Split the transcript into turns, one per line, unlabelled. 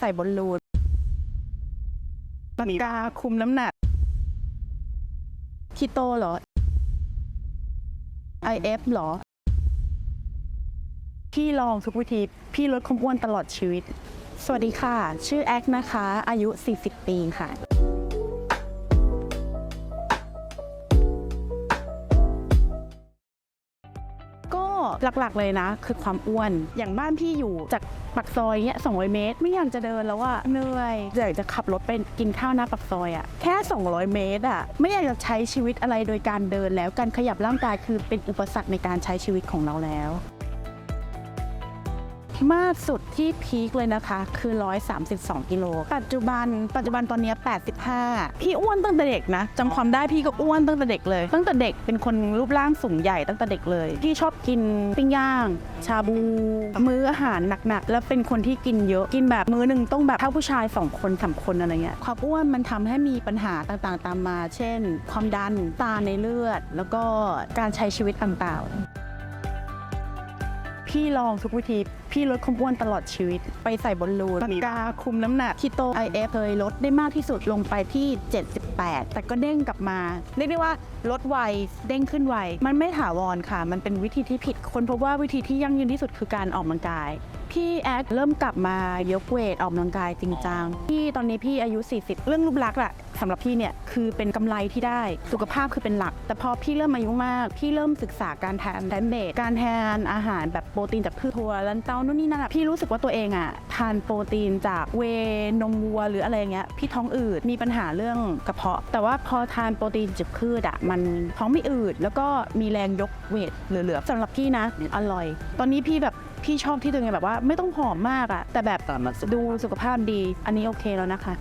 ใส่บอลลูนปากกาคุมน้ำหนักคีโตเหรอ IF เหรอ พี่ลองทุกวิธี พี่ลดความอ้วนตลอดชีวิต สวัสดีค่ะ ชื่อแอคนะคะ อายุ 40 ปีค่ะ หลักๆเลยนะ คือความอ้วน อย่างบ้านพี่อยู่จากปักซอยเนี้ย200 เมตร ไม่อยากจะเดินแล้วอะเหนื่อยอยากจะขับรถไปกินข้าวหน้าปักซอยอะแค่ 200 เมตรอะไม่อยากจะใช้ชีวิตอะไรโดยการเดินแล้วการขยับร่างกายคือเป็นอุปสรรคในการใช้ชีวิตของเราแล้ว มากสุดที่พีคเลยนะคะ คือ 132 กิโล ปัจจุบัน ปัจจุบันตอนนี้ 85 พี่อ้วนตั้งแต่เด็กนะจำความได้พี่ก็อ้วนตั้งแต่เด็กเลย ตั้งแต่เด็กเป็นคนรูปร่างสูงใหญ่ตั้งแต่เด็กเลย พี่ชอบกินปิ้งย่าง ชาบู มื้ออาหารหนักๆ แล้วเป็นคนที่กินเยอะ กินแบบมื้อหนึ่งต้องแบบเท่าผู้ชาย 2 คนสามคนอะไรเงี้ย ความอ้วนมันทำให้มีปัญหาต่างๆ ตามมา เช่น ความดัน ตาในเลือด แล้วก็การใช้ชีวิตต่างๆ พี่ลองทุกวิธี พี่ลดความอ้วนตลอดชีวิต ไปใส่บอลลูนปากกาคุมน้ำหนักคีโต IF เคยลดได้มากที่สุดลงไปที่ 78 แต่ก็เด้งกลับมา เรียกได้ว่าลดไวเด้งขึ้นไว มันไม่ถาวรค่ะ มันเป็นวิธีที่ผิด คนพบว่าวิธีที่ยั่งยืนที่สุดคือการออกกำลังกายพี่แอคเริ่มกลับมายกเวทออกกำลังกายจริงจังพี่ตอนนี้พี่อายุ 40 เรื่องรูปลักษณ์อะ สำหรับพี่เนี่ยคือเป็นกำไรที่ได้สุขภาพคือเป็นหลัก แต่พอพี่เริ่มอายุมากพี่เริ่มศึกษาการทานแพลนเบสการทานอาหารแบบโปรตีนจากพืชถั่วลันเต้านู่นนี่นั่นอะพี่รู้สึกว่าตัวเองอะทานโปรตีนจากเวนมวัวหรืออะไรอย่างเงี้ยพี่ท้องอืดมีปัญหาเรื่องกระเพาะ แต่ว่าพอทานโปรตีนจากพืชอะมันท้องไม่อืดแล้วก็มีแรงยกเวทเหลือๆสำหรับพี่นะอร่อย ตอนนี้พี่แบบพี่ชอบที่ตัวเองแบบว่าไม่ต้องผอมมากอะแต่แบบ
ตามมาสุด
ดูสุขภาพดี อันนี้โอเคแล้วนะคะ